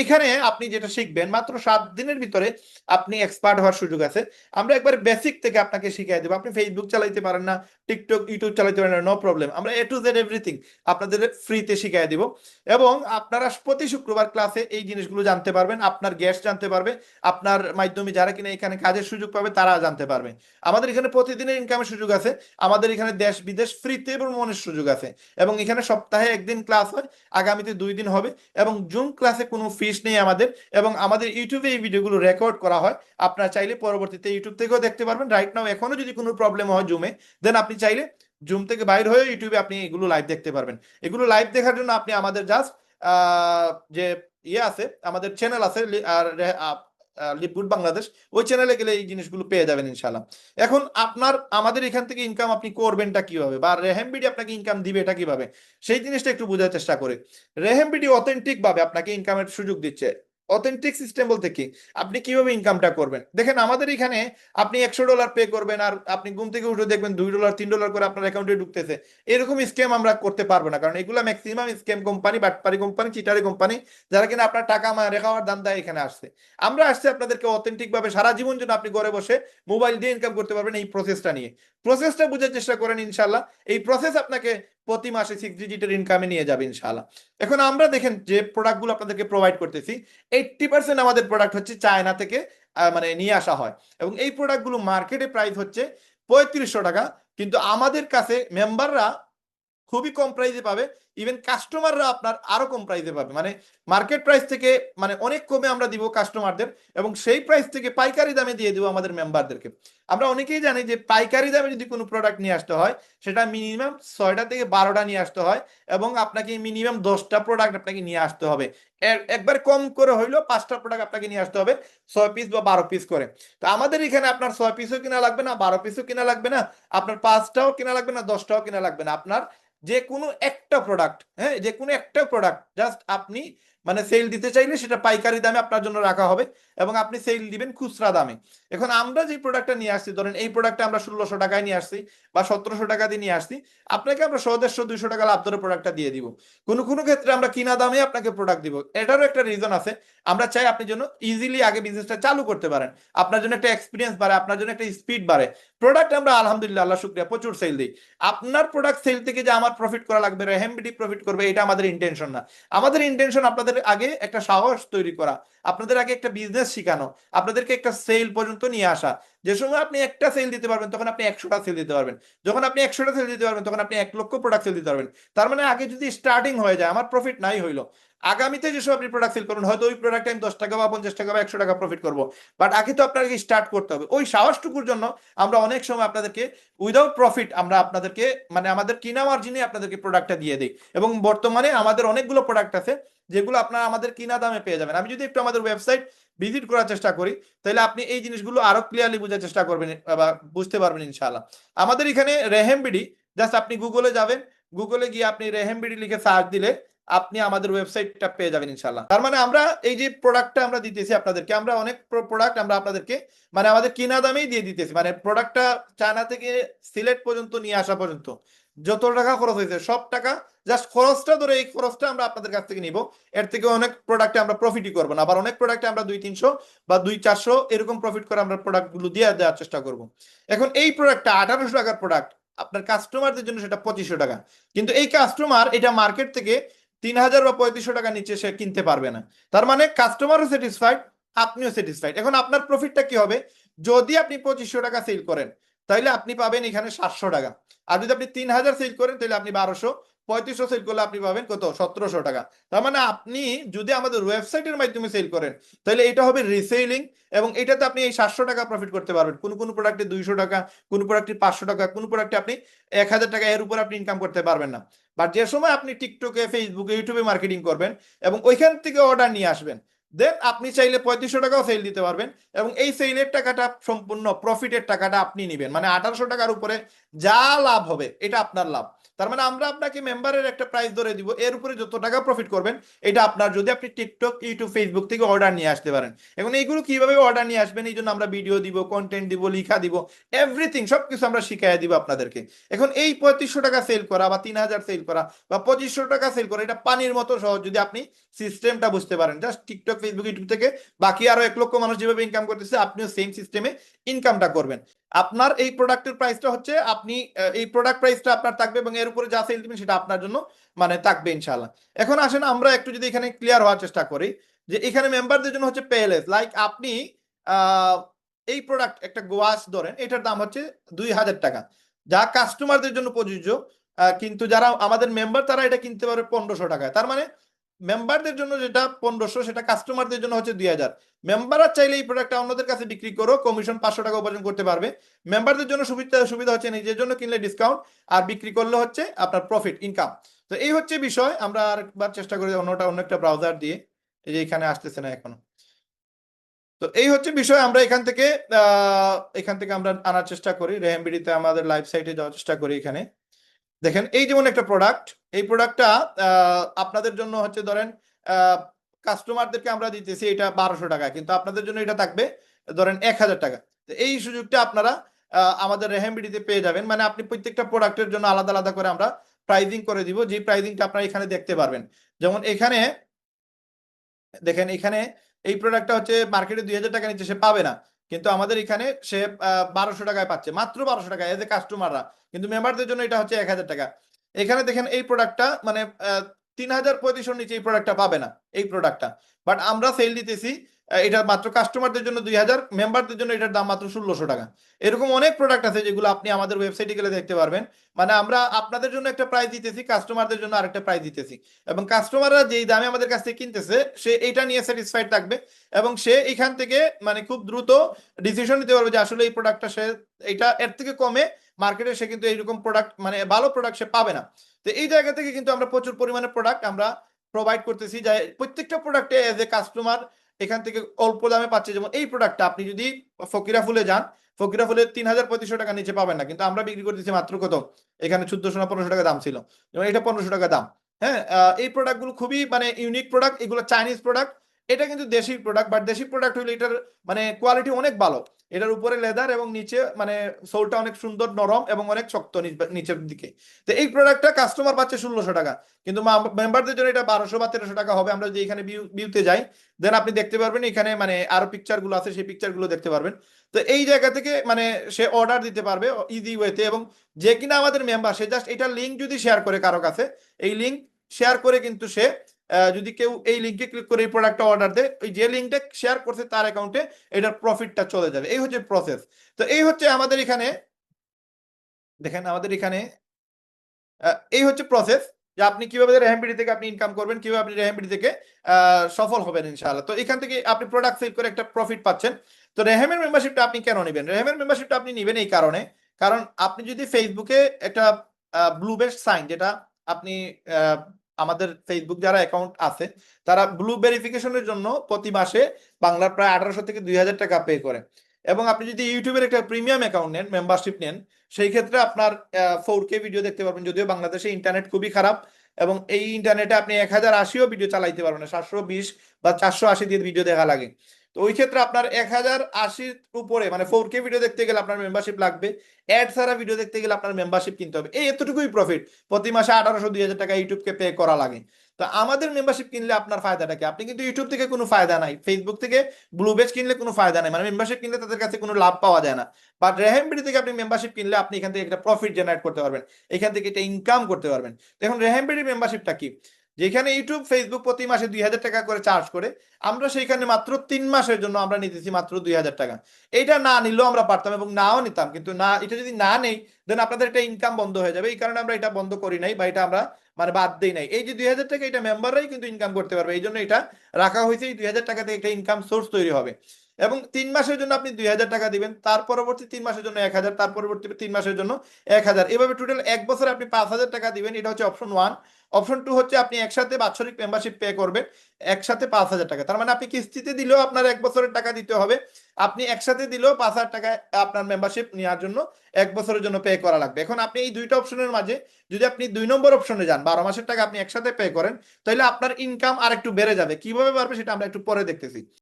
এইখানে আপনি যেটা শিখবেন, মাত্র সাত দিনের ভিতরে আপনি এক্সপার্ট হওয়ার সুযোগ আছে। আমরা একবার বেসিক থেকে আপনাকে শিখিয়ে দেবো। আপনি ফেসবুক চালাইতে পারেন না টিকটক ইউটিউব চালাইতে পারেন নো প্রবলেম আমরা এ টু জেড এভরিথিং আপনাদের ফ্রিতে শিখিয়ে দিব। এবং আপনারা প্রতি শুক্রবার ক্লাসে এই জিনিসগুলো জানতে পারবেন, আপনার গ্যাস জানতে পারবে, আপনার মাধ্যমে যারা কিনা এখানে কাজের সুযোগ পাবে তারা জানতে পারবে। আমাদের এখানে প্রতিদিনের ইনকামের সুযোগ আছে, আমাদের এখানে দেশ, বিদেশ ফ্রিতে ভ্রমণের সুযোগ আছে। এবং এখানে সপ্তাহে একদিন ক্লাস হয়, আগামীতে দুই দিন হবে, এবং জুম ক্লাসে কোনো ফিস নেই আমাদের। এবং আমাদের ইউটিউবে এই ভিডিওগুলো রেকর্ড করা হয়। আপনারা চাইলে পরবর্তীতে ইউটিউব থেকেও দেখতে পারবেন। রাইট নাও এখনও যদি কোনো প্রবলেম হয় জুমে দেন আপনি চাইলে জুম থেকে বাইর হয়ে ইউটিউবে আপনি এগুলো লাইভ দেখতে পারবেন। এগুলো লাইভ দেখার জন্য আপনি আমাদের জাস্ট যে ইয়ে আছে, আমাদের চ্যানেল আছে লিপগুড বাংলাদেশ, ওই চ্যানেলে গেলে এই জিনিসগুলো পেয়ে যাবেন ইনশাল্লাহ এখন আপনার, আমাদের এখান থেকে ইনকাম আপনি করবেনটা কীভাবে? বা রেহেমবিডি আপনাকে ইনকাম দিবে এটা কীভাবে? সেই জিনিসটা একটু বোঝার চেষ্টা করে। রেহেমবিডি অথেন্টিক ভাবে আপনাকে ইনকামের সুযোগ দিচ্ছে। অথেন্টিক সিস্টেম বলতে কি? আপনি কীভাবে ইনকামটা করবেন? দেখেন, আমাদের এখানে আপনি একশো ডলার পে করবেন আর আপনি ঘুম থেকে উঠে দেখবেন দুই ডলার তিন ডলার করে আপনার অ্যাকাউন্টে ঢুকতেছে। এরকম স্ক্যাম আমরা করতে পারব না, কারণ এগুলো ম্যাক্সিমাম স্ক্যাম কোম্পানি বাটপারি কোম্পানি চিটারি কোম্পানি যারা কিনা আপনার টাকা মারে খাওয়ার দান্দা এখানে আসছে। আমরা আসছে আপনাদেরকে অথেন্টিক ভাবে সারা জীবন জন্য আপনি ঘরে বসে মোবাইল দিয়ে ইনকাম করতে পারবেন এই প্রসেসটা নিয়ে। প্রসেসটা বোঝার চেষ্টা করেন ইনশাল্লাহ এই প্রসেস আপনাকে প্রতি মাসে সিক্স ডিজিটের ইনকামে নিয়ে যাবে ইনশাল্লাহ এখন আমরা দেখেন যে প্রোডাক্টগুলো আপনাদেরকে প্রোভাইড করতেছি এইটটি পার্সেন্ট আমাদের প্রোডাক্ট হচ্ছে চায়না থেকে মানে নিয়ে আসা হয়। এবং এই প্রোডাক্টগুলো মার্কেটে প্রাইস হচ্ছে পঁয়ত্রিশশো টাকা, কিন্তু আমাদের কাছে মেম্বাররা খুবই কম প্রাইসে পাবে ইভেন কাস্টমাররা আপনার আরও কম প্রাইসে পাবে। মানে মার্কেট প্রাইস থেকে মানে অনেক কমে আমরা দিব কাস্টমারদের এবং সেই প্রাইস থেকে পাইকারি দামে দিয়ে দিব আমাদের মেম্বারদেরকে আমরা অনেকেই জানি যে পাইকারি দামে যদি কোনো প্রোডাক্ট নিয়ে আসতে হয়, সেটা মিনিমাম ছয়টা থেকে বারোটা নিয়ে আসতে হয় এবং আপনাকে মিনিমাম দশটা প্রোডাক্ট আপনাকে নিয়ে আসতে হবে। একবার কম করে হইলেও পাঁচটা প্রোডাক্ট আপনাকে নিয়ে আসতে হবে, ছয় পিস বা বারো পিস করে। তো আমাদের এখানে আপনার ছয় পিসও কিনা লাগবে না, বারো পিসও কিনা লাগবে না, আপনার পাঁচটাও কিনা লাগবে না, দশটাও কিনা লাগবে না। আপনার যে কোনো একটা প্রোডাক্ট হ্যাঁ যে কোনো একটা প্রোডাক্ট জাস্ট আপনি মানে সেল দিতে চাইলে সেটা পাইকারি দামে আপনার জন্য রাখা হবে এবং আপনি সেল দিবেন খুচরা দামে। এখন আমরা যে প্রোডাক্টটা নিয়ে আসছি, ধরেন এই প্রোডাক্টটা আমরা ষোলোশো টাকায় নিয়ে আসছি বা সতেরোশো টাকা দিয়ে নিয়ে আসছি, আপনাকে আমরা সদেশশো দুইশো টাকা লাভ ধরে প্রোডাক্টটা দিয়ে দিব। কোনো কোনো ক্ষেত্রে আমরা কিনা দামে আপনাকে প্রোডাক্ট দিব। এটারও একটা রিজন আছে। আমরা চাই আপনি যেন ইজিলি আগে বিজনেসটা চালু করতে পারেন। আপনার জন্য একটা এক্সপিরিয়েন্স বাড়ে, আপনার জন্য একটা স্পিড বাড়ে। প্রোডাক্ট আমরা আলহামদুলিল্লাহ, আল্লাহ শুক্রিয়া, প্রচুর সেল দিই। আপনার প্রোডাক্ট সেল থেকে যে আমার প্রফিট করা লাগবে রেহেমবিডি প্রফিট করবে, এটা আমাদের ইন্টেনশন না। আমাদের ইন্টেনশন আপনাদের আগে একটা সাহস তৈরি করা, আপনাদের আগে একটা বিজনেস শিখানো, আপনাদেরকে একটা সেল পর্যন্ত নিয়ে আসা। যে সময় আপনি একটা সেল দিতে পারবেন, তখন আপনি একশোটা সেল দিতে পারবেন। যখন আপনি একশোটা সেল দিতে পারবেন, তখন আপনি এক লক্ষ প্রোডাক্ট সেল দিতে পারবেন। তার মানে আগে যদি স্টার্টিং হয়ে যায়, আমার প্রফিট নাই হইল। আগামীতে যেসব আপনি প্রোডাক্ট সেল করুন হয়তো ওই প্রোডাক্টে আমি দশ টাকা বা পঞ্চাশ টাকা বা একশো টাকা প্রফিট করব। বাট আগে তো আপনাকে স্টার্ট করতে হবে। ওই সাহসটুকুর জন্য আমরা অনেক সময় আপনাদেরকে উইদাউট প্রফিট আমরা আপনাদেরকে মানে আমাদের কিনা মার্জিনে আপনাদেরকে প্রোডাক্টটা দিয়ে দিই। এবং বর্তমানে আমাদের অনেকগুলো প্রোডাক্ট আছে যেগুলো আপনারা আমাদের কিনা দামে পেয়ে যাবেন। আমি যদি একটু আমাদের ওয়েবসাইট ভিজিট করার চেষ্টা করি, তাহলে আপনি এই জিনিসগুলো আরও ক্লিয়ারলি বোঝার চেষ্টা করবেন বা বুঝতে পারবেন ইনশাআল্লাহ। আমাদের এখানে রেহেমবিডি জাস্ট আপনি গুগলে যাবেন। গুগলে গিয়ে আপনি রেহেমবিডি লিখে সার্চ দিলে আপনি আমাদের ওয়েবসাইটটা পেয়ে যাবেন ইনশাল্লাহ তার মানে আমরা এই যে প্রোডাক্টটা আমরা দিতেছি আপনাদেরকে, আমরা অনেক প্রোডাক্ট আমরা আপনাদেরকে মানে আমাদের কিনা দামেই দিয়ে দিতেছি। মানে প্রোডাক্টটা চায়না থেকে সিলেট পর্যন্ত নিয়ে আসা পর্যন্ত যত টাকা খরচ হয়েছে, সব টাকা জাস্ট খরচটা ধরে এই খরচটা আমরা আপনাদের কাছ থেকে নিব। এর থেকে অনেক প্রোডাক্টে আমরা প্রফিটই করব না, আবার অনেক প্রোডাক্টে আমরা দুই তিনশো বা দুই চারশো এরকম প্রফিট করে আমরা প্রোডাক্টগুলো দিয়ে দেওয়ার চেষ্টা করব। এখন এই প্রোডাক্টটা আঠারোশো টাকার প্রোডাক্ট আপনার কাস্টমারদের জন্য সেটা পঁচিশশো টাকা। কিন্তু এই কাস্টমার এটা মার্কেট থেকে তিন হাজার বা পঁয়ত্রিশশো টাকা নিচে সে কিনতে পারবে না। তার মানে কাস্টমারও স্যাটিসফাইড আপনিও স্যাটিসফাইড এখন আপনার প্রফিটটা কি হবে? যদি আপনি পঁচিশশো টাকা সেল করেন তাহলে আপনি পাবেন এখানে সাতশো টাকা। আর যদি আপনি তিন হাজার সেল করেন তাহলে আপনি বারোশো। পঁয়ত্রিশশো সেল করলে আপনি পাবেন কত? সতেরোশো টাকা। তার মানে আপনি যদি আমাদের ওয়েবসাইটের মাধ্যমে সেল করেন তাহলে এটা হবে রিসেলিং এবং এটাতে আপনি এই সাতশো টাকা প্রফিট করতে পারবেন। কোন কোন প্রোডাক্টে দুইশো টাকা, কোন প্রোডাক্টে পাঁচশো টাকা, কোন প্রোডাক্টে আপনি এক হাজার টাকা এর উপর আপনি ইনকাম করতে পারবেন না। বাট যে সময় আপনি টিকটকে ফেসবুকে ইউটিউবে মার্কেটিং করবেন এবং ওইখান থেকে অর্ডার নিয়ে আসবেন দেন আপনি চাইলে পঁয়ত্রিশশো টাকাও সেল দিতে পারবেন এবং এই সেলের টাকাটা সম্পূর্ণ প্রফিটের টাকাটা আপনি নেবেন। মানে আঠারোশো টাকার উপরে যা লাভ হবে, এটা আপনার লাভ। তার মানে আমরা আপনাকে মেম্বারের একটা প্রাইস ধরে দিব, এর উপরে যত টাকা প্রফিট করবেন, এটা আপনার যদি আপনি টিকটক ইউটিউব ফেসবুক থেকে অর্ডার নিয়ে আসতে পারেন। এখন এইগুলো কীভাবে অর্ডার নিয়ে আসবেন, এই জন্য আমরা ভিডিও দিব কন্টেন্ট দিব, লিখা দিব এভরিথিং সবকিছু আমরা শিখাই দিব আপনাদেরকে। এখন এই পঁয়ত্রিশশো টাকা সেল করা বা তিন হাজার সেল করা বা পঁচিশশো টাকা সেল করা, এটা পানির মতো সহজ যদি আপনি সিস্টেমটা বুঝতে পারেন। জাস্ট টিকটক ফেসবুক ইউটিউব থেকে বাকি আরও এক লক্ষ মানুষ যেভাবে ইনকাম করতেছে, আপনিও সেম সিস্টেমে ইনকামটা করবেন। আপনার এই প্রোডাক্টের প্রাইসটা হচ্ছে আপনি এই প্রোডাক্ট প্রাইসটা আপনার থাকবে এবং এর উপরে যা সেল দিবেন সেটা আপনার জন্য মানে থাকবে ইনশাল্লাহ এখন আসেন আমরা একটু যদি এখানে ক্লিয়ার হওয়ার চেষ্টা করি যে এখানে মেম্বারদের জন্য হচ্ছে পেএলএস লাইক আপনি এই প্রোডাক্ট একটা গোয়াস ধরেন, এটার দাম হচ্ছে দুই হাজার টাকা। যা কাস্টমারদের জন্য প্রযোজ্য কিন্তু যারা আমাদের মেম্বার তারা এটা কিনতে পারবে পনেরোশো টাকায়। তার মানে মেম্বারদের জন্য যেটা পনেরোশো, সেটা কাস্টমারদের জন্য হচ্ছে দুই হাজার। মেম্বাররা চাইলে এই প্রোডাক্টটা অন্যদের কাছে বিক্রি করো কমিশন পাঁচশো টাকা উপার্জন করতে পারবে। মেম্বারদের জন্য সুবিধা সুবিধা হচ্ছে নিজের জন্য কিনলে ডিসকাউন্ট আর বিক্রি করলে হচ্ছে আপনার প্রফিট ইনকাম তো এই হচ্ছে বিষয়। আমরা আরেকবার চেষ্টা করি অন্যটা, অন্য একটা ব্রাউজার দিয়ে। এই যে এখানে আসতেছে না এখনও। তো এই হচ্ছে বিষয়। আমরা এখান থেকে এখান থেকে আমরা আনার চেষ্টা করি। রেহেমবিডিতে আমাদের লাইভ সাইটে যাওয়ার চেষ্টা করি এখানে। দেখেন, এই যেমন একটা প্রোডাক্ট এই প্রোডাক্টটা আপনাদের জন্য হচ্ছে ধরেন কাস্টমারদেরকে আমরা দিতেছি এটা বারোশো টাকা, কিন্তু আপনাদের জন্য এটা থাকবে ধরেন এক হাজার টাকা এই সুযোগটা আপনারা আমাদের রেহেমবিডিতে পেয়ে যাবেন। মানে আপনি প্রত্যেকটা প্রোডাক্টের জন্য আলাদা আলাদা করে আমরা প্রাইজিং করে দিব যে প্রাইজিংটা আপনারা এখানে দেখতে পারবেন। যেমন এখানে, দেখেন, এখানে এই প্রোডাক্টটা হচ্ছে মার্কেটে দুই হাজার টাকা নিচ্ছে, সে পাবে না। কিন্তু আমাদের এখানে সে বারোশো টাকায় পাচ্ছে। মাত্র বারোশো টাকা এজ এ কাস্টমাররা কিন্তু মেম্বারদের জন্য এটা হচ্ছে এক হাজার টাকা। এখানে দেখেন, এই প্রোডাক্টটা মানে তিন হাজার পঁয়ত্রিশের নিচে এই প্রোডাক্টটা পাবে না, এই প্রোডাক্টটা বাট আমরা সেল দিতেছি এটা মাত্র কাস্টমারদের জন্য দুই হাজার মেম্বারদের জন্য এটার দাম মাত্র ষোলোশো টাকা। এরকম অনেক প্রোডাক্ট আছে যেগুলো আপনি আমাদের ওয়েবসাইটে গেলে দেখতে পারবেন। মানে আমরা আপনাদের জন্য একটা প্রাইস দিতেছি কাস্টমারদের জন্য আরেকটা প্রাইস দিতেছি। এবং কাস্টমাররা যেই দামে আমাদের কাছ থেকে কিনতেছে, সে এটা নিয়ে স্যাটিসফাইড থাকবে এবং সে এখান থেকে মানে খুব দ্রুত ডিসিশন নিতে পারবে যে আসলে এই প্রোডাক্টটা সে, এটা এর থেকে কমে মার্কেটে সে কিন্তু এইরকম প্রোডাক্ট মানে ভালো প্রোডাক্ট সে পাবে না। তো এই জায়গা থেকে কিন্তু আমরা প্রচুর পরিমাণে প্রোডাক্ট আমরা প্রোভাইড করতেছি যে প্রত্যেকটা প্রোডাক্টে এজ এ কাস্টমার এখান থেকে অল্প দামে পাচ্ছে। যেমন এই প্রোডাক্টটা আপনি যদি ফকিরা ফুলে যান, ফকিরা ফুলে তিন হাজার পঁয়ত্রিশশো টাকা নিচে পাবেন না। কিন্তু আমরা বিক্রি করতেছি মাত্র কত? এখানে চোদ্দশো না পনেরোশো টাকা দাম ছিল। যেমন এটা পনেরোশো টাকা দাম। হ্যাঁ এই প্রোডাক্টগুলো খুবই মানে ইউনিক প্রোডাক্ট এগুলো চাইনিজ প্রোডাক্ট এটা কিন্তু দেশি প্রোডাক্ট বাট দেশি প্রোডাক্ট হইলে এটার মানে কোয়ালিটি অনেক ভালো। এটার উপরে লেদার এবং নিচে মানে সোলটা অনেক সুন্দর নরম এবং অনেক শক্ত নিচের দিকে। তো এই প্রোডাক্টটা কাস্টমার পাচ্ছে ষোলোশো টাকা। কিন্তু মেম্বারদের জন্য এটা বারোশো বা তেরোশো টাকা হবে। আমরা যদি এখানে ভিউতে যাই দেন আপনি দেখতে পারবেন এখানে মানে আরও পিকচারগুলো আছে, সেই পিকচারগুলো দেখতে পারবেন। তো এই জায়গা থেকে মানে সে অর্ডার দিতে পারবে ইজি ওয়েতে এবং যে কিনা আমাদের মেম্বার সে জাস্ট এটা লিঙ্ক যদি শেয়ার করে কারও কাছে, এই লিঙ্ক শেয়ার করে কিন্তু সে যদি কেউ এই লিঙ্কে ক্লিক করে এই প্রোডাক্টটা অর্ডার দেয়, ওই যে লিঙ্কটা শেয়ার করছে তার অ্যাকাউন্টে এটার প্রফিটটা চলে যাবে। এই হচ্ছে প্রসেস তো এই হচ্ছে আমাদের এখানে, দেখেন আমাদের এখানে এই হচ্ছে প্রসেস যে আপনি কীভাবে রেহামপিডি থেকে আপনি ইনকাম করবেন, কীভাবে আপনি রেহামপিডি থেকে সফল হবেন ইনশাআল্লাহ। তো এখান থেকে আপনি প্রোডাক্ট সেল করে একটা প্রফিট পাচ্ছেন। তো রেহেমের মেম্বারশিপটা আপনি কেন নেবেন? রেহেমের মেম্বারশিপটা আপনি নেবেন এই কারণে, কারণ আপনি যদি ফেসবুকে একটা ব্লু বেস্ট সাইন যেটা আপনি আমাদের ফেসবুক যারা অ্যাকাউন্ট আছে, তারা ব্লু ভেরিফিকেশনের জন্য প্রতি মাসে বাংলার প্রায় আঠারোশো থেকে দুই হাজার টাকা পে করে। এবং আপনি যদি ইউটিউবের একটা প্রিমিয়াম অ্যাকাউন্ট নেন মেম্বারশিপ নেন, সেই ক্ষেত্রে আপনার ফোর কে ভিডিও দেখতে পারবেন, যদিও বাংলাদেশে ইন্টারনেট খুবই খারাপ। এবং এই ইন্টারনেটে আপনি এক হাজার আশিও ভিডিও চালাইতে পারবেন সাতশো বিশ বা চারশো আশি দিয়ে ভিডিও দেখা লাগে। তো ওই ক্ষেত্রে আপনার এক হাজার আশির উপরে মানে ফোর কে ভিডিও দেখতে গেলে আপনার মেম্বারশিপ লাগবে। অ্যাড ছাড়া ভিডিও দেখতে গেলে আপনার মেম্বারশিপ কিনতে হবে। এই এতটুকুই প্রফিট প্রতি মাসে আঠারোশো, দুই হাজার টাকা ইউটিউবকে পে করা লাগে। তো আমাদের মেম্বারশিপ কিনলে আপনার ফায়দাটা কি? আপনি কিন্তু ইউটিউব থেকে কোনো ফায়দা নাই। ফেসবুক থেকে ব্লু বেজ কিনলে কোনো ফায়দা নাই। মানে মেম্বারশিপ কিনলে তাদের কাছে কোনো লাভ পাওয়া যায় না। বাট রেহেমবিডি থেকে আপনি মেম্বারশিপ কিনলে আপনি এখান থেকে একটা প্রফিট জেনারেট করতে পারবেন। এখান থেকে একটা ইনকাম করতে পারবেন। তো এখন রেহেমবিডি মেম্বারশিপটা কি? যেখানে ইউটিউব ফেসবুক প্রতি মাসে দুই হাজার টাকা করে চার্জ করে, আমরা সেইখানে মাত্র তিন মাসের জন্য আমরা নিতেছি মাত্র দুই হাজার টাকা। এটা না নিলেও আমরা পারতাম এবং নাও নিতাম, কিন্তু না, এটা যদি না নেই দেন আপনাদের এটা ইনকাম বন্ধ হয়ে যাবে। এই কারণে আমরা এটা বন্ধ করি নাই বা এটা আমরা মানে বাদ দেই নাই। এই যে দুই হাজার টাকা এটা মেম্বাররাই কিন্তু ইনকাম করতে পারবে। এই জন্য এটা রাখা হয়েছে, এই দুই হাজার টাকা থেকে একটা ইনকাম সোর্স তৈরি হবে। এবং তিন মাসের জন্য আপনি দুই হাজার টাকা দিবেন, তার পরবর্তী তিন মাসের জন্য এক হাজার, তার পরবর্তী তিন মাসের জন্য এক হাজার। এভাবে টোটাল এক বছরে আপনি পাঁচ হাজার টাকা দিবেন, এটা হচ্ছে অপশন ওয়ান অপশন টু হচ্ছে আপনি একসাথে বাৎসরিক মেম্বারশিপ পে করবেন, একসাথে পাঁচ হাজার টাকা। তার মানে আপনি কিস্তিতে দিলেও আপনার এক বছরের টাকা দিতে হবে। আপনি একসাথে দিলেও পাঁচ হাজার টাকা আপনার মেম্বারশিপ নেওয়ার জন্য এক বছরের জন্য পে করা লাগবে। এখন আপনি এই দুইটা অপশনের মাঝে যদি আপনি দুই নম্বর অপশনে যান, বারো মাসের টাকা আপনি একসাথে পে করেন, তাহলে আপনার ইনকাম আর একটু বেড়ে যাবে। কীভাবে বাড়বে সেটা আমরা একটু পরে দেখতেছি।